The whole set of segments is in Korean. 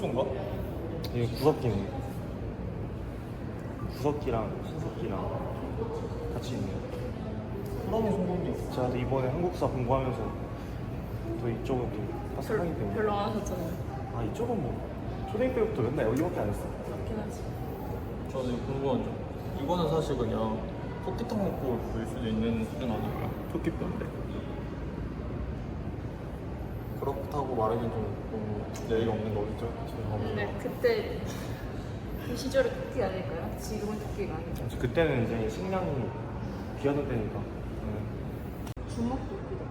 콧불소인가? 이게 구석기네. 구석기랑 신석기랑 같이 있네요. 호랑이 송곳니 제가 또 이번에 한국사 공부하면서 또 이쪽은 또 파스하기 때문에. 별로 안 하셨잖아요. 아 이쪽은 뭐 초등학교 때부터 맨날 여기밖에 안 했어. 그렇긴 하지. 저는 궁금한 점 이거는 사실 그냥 토끼탕 먹고 볼 수도 있는 수준 아닐까요? 토끼뼈인데 그렇다고 말하기엔 좀 너무 예의가 없는 거겠죠? 죄송합니다 근데 그때 그 시절의 토끼 아닐까요? 지금은 토끼가 아니죠. 그때는 이제 식량이 귀하던 때니까. 네. 주먹 토끼다.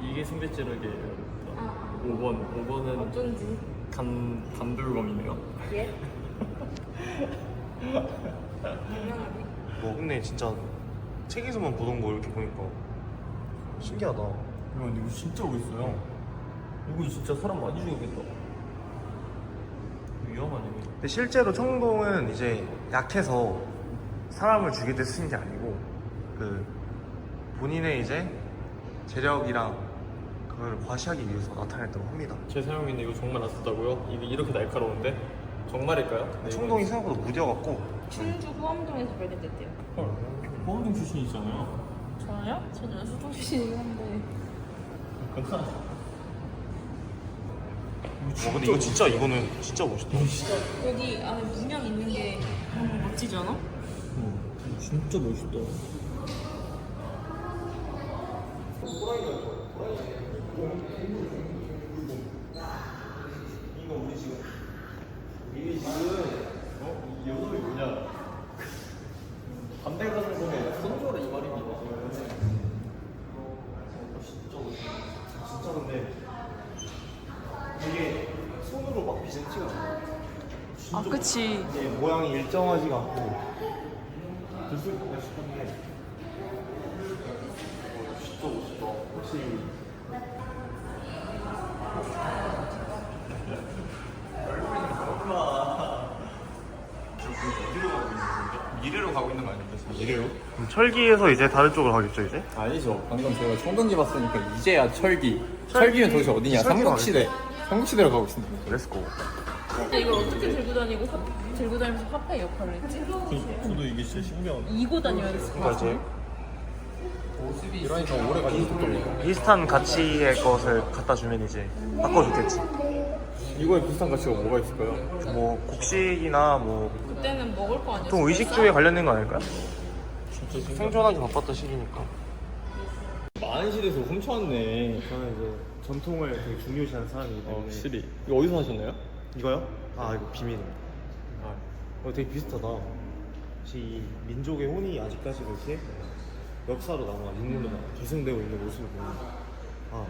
이- 이게 승대찌르기예요 아, 5번 아. 5번은 어쩐지. 간, 간돌검이네요 예? 유명하네. 뭐 근데 진짜 책에서만 보던 거 이렇게 보니까 신기하다. 야 근데 이거 진짜 멋있어요 이거 진짜 사람 많이 죽이겠다 위험하네. 근데 실제로 청동은 이제 약해서 사람을 죽일 때 쓰는 게 아니고 그 본인의 이제 재력이랑 그걸 과시하기 위해서 나타냈다고 합니다. 제 사용인데 이거 정말 안 쓰다고요? 이게 이렇게 날카로운데? 정말일까요? 네, 청동이 생각보다 무뎌갖고 충주 후암동에서 발견됐대요. 헐 보험중 출신이잖아요 저요? 저는 수동 출신이긴 한데. 괜찮아 와 근데 이거 진짜 이거는 진짜 멋있다. 여기 안에 문양 있는 게 너무 멋지지 않아? 진짜 멋있다 이거 우리 지금 이게 지금 아, 그치. 이게 모양이 일정하지가 않고 들쑥 그냥 싶은데 어, 진짜 멋있다. 확실히 미래로 가고 있는 거 아닙니까? 미래로? 철기에서 이제 다른 쪽으로 가겠죠 이제? 아니죠. 방금 저희가 청동기 봤으니까 이제야 철기. 철기 는 도대체 어디냐? 철기가 삼국시대. 삼국시대로 가고 있습니다. 렛츠고. 근데 이걸 어떻게 들고 다니고 화, 들고 다니면서 화폐 역할을 했지? 저도 이게 진짜 신기하네 이고 다녀야 됐을 것 같아. 이제 이러니까 오래 가지고 있었던 거. 비슷한 가치의 것을 갖다 주면 이제 바꿔주겠지. 이거에 비슷한 가치가 뭐가 있을까요? 뭐 곡식이나 뭐 그때는 먹을 거 아니었어? 보통 의식 쪽에 관련된 거 아닐까요? 생존하기 바빴던 시기니까. 많은 시대에서 훔쳐왔네. 저는 이제 전통을 되게 중요시하는 사람이기 어, 확실히. 이거 어디서 하셨나요? 이거요? 아 이거 비밀입니다. 아, 이거 되게 비슷하다. 혹시 이 민족의 혼이 아직까지도 이렇게 역사로 남아 인물로 남아 계승되고 있는 모습을 보면 아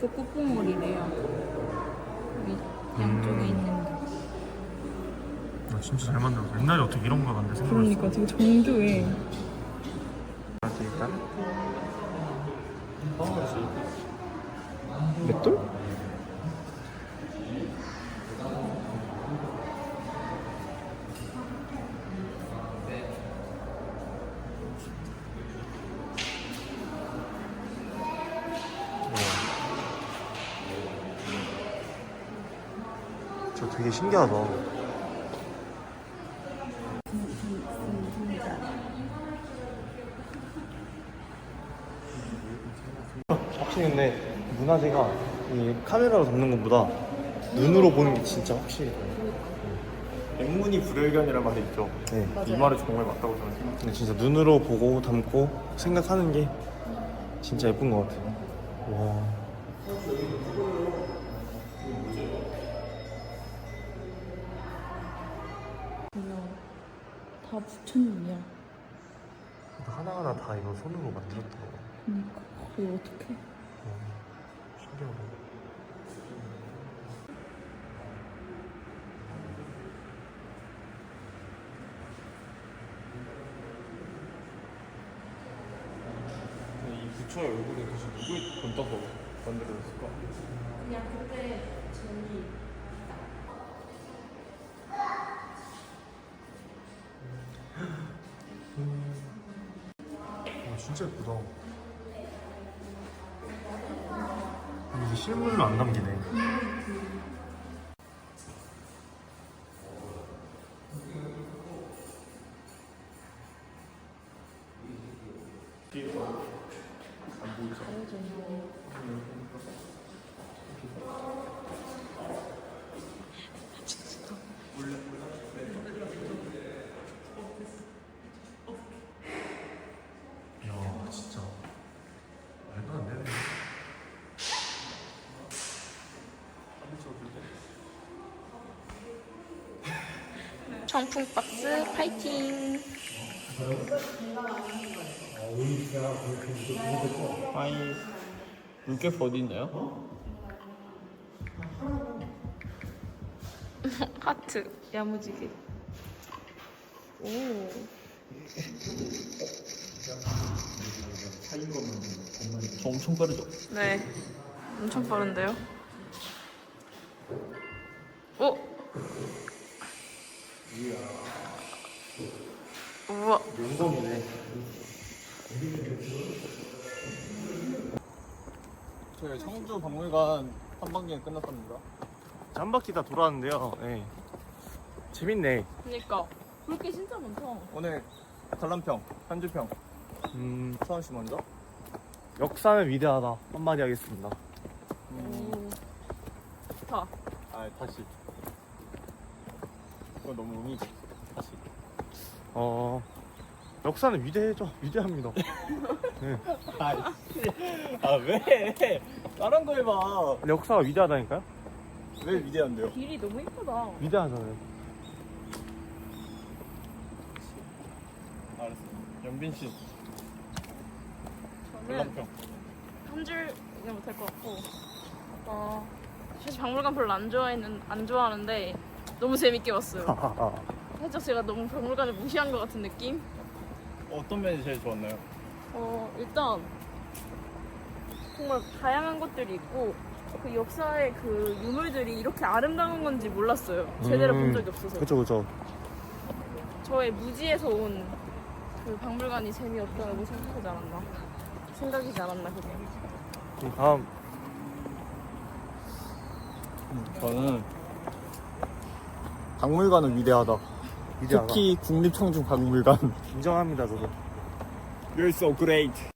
꽃봉오리래요. 여기 양쪽에 있는 게. 아, 진짜 잘 만들었어. 옛날에 어떻게 이런 걸 만들 생각했어? 그러니까 되게 정교해. 일단 맷돌? 되게 신기하다. 확실히 근데 문화재가 이 카메라로 담는 것보다 눈으로 보는 게 진짜 확실히 달라요. 백문이 불여일견이라는 말이 있죠. 네. 이 말이 정말 맞다고 저는 생각해요. 근데 진짜 눈으로 보고 담고 생각하는 게 진짜 예쁜 것 같아요. 와. 다 부처님이야 하나하나 다 이거 손으로 만들었더라고. 그니까 이거 어떡해 신기하다. 이 부처의 얼굴이 도대체 누구의 돈 떠서 만들어졌을까? 그냥 그때 저희 진짜 예쁘다. 이게 실물로 안 남기네. 청풍 박스 파이팅 아이 물개프 어디 있나요? 하트 야무지게 오 저 엄청 빠르죠? 네, 엄청 빠른데요? 저희 청주 박물관 탐방기는 끝났답니다. 한 바퀴 다 돌아왔는데요. 네. 재밌네. 그니까 볼게 진짜 많다. 오늘 관람평, 편주평 음, 서원 씨 먼저. 역사는 위대하다. 한마디 하겠습니다. 오, 좋다. 아 다시. 그거 너무 의미. 다시. 어, 역사는 위대해죠. 위대합니다. 아 왜? 다른 거 해봐. 역사가 위대하다니까요? 왜 위대한데요? 길이 너무 이쁘다. 위대하잖아요. 알았어. 연빈 씨 저는 관람평. 한줄 이해 못할 것 같고, 어, 사실 박물관 별로 안 좋아했는 안 좋아하는데 너무 재밌게 봤어요. 살짝 제가 너무 박물관을 무시한 것 같은 느낌? 어떤 면이 제일 좋았나요? 어, 일단 정말 다양한 것들이 있고 그 역사의 그 유물들이 이렇게 아름다운 건지 몰랐어요. 제대로 본 적이 없어서. 음, 그쵸, 그쵸. 저의 무지에서 온 그 박물관이 재미없다고 생각하지 않았나. 생각이지 않았나, 그게. 그럼 다음, 저는 박물관은. 위대하다. 특히 국립청중 박물관. 인정합니다, 저도. You're so great.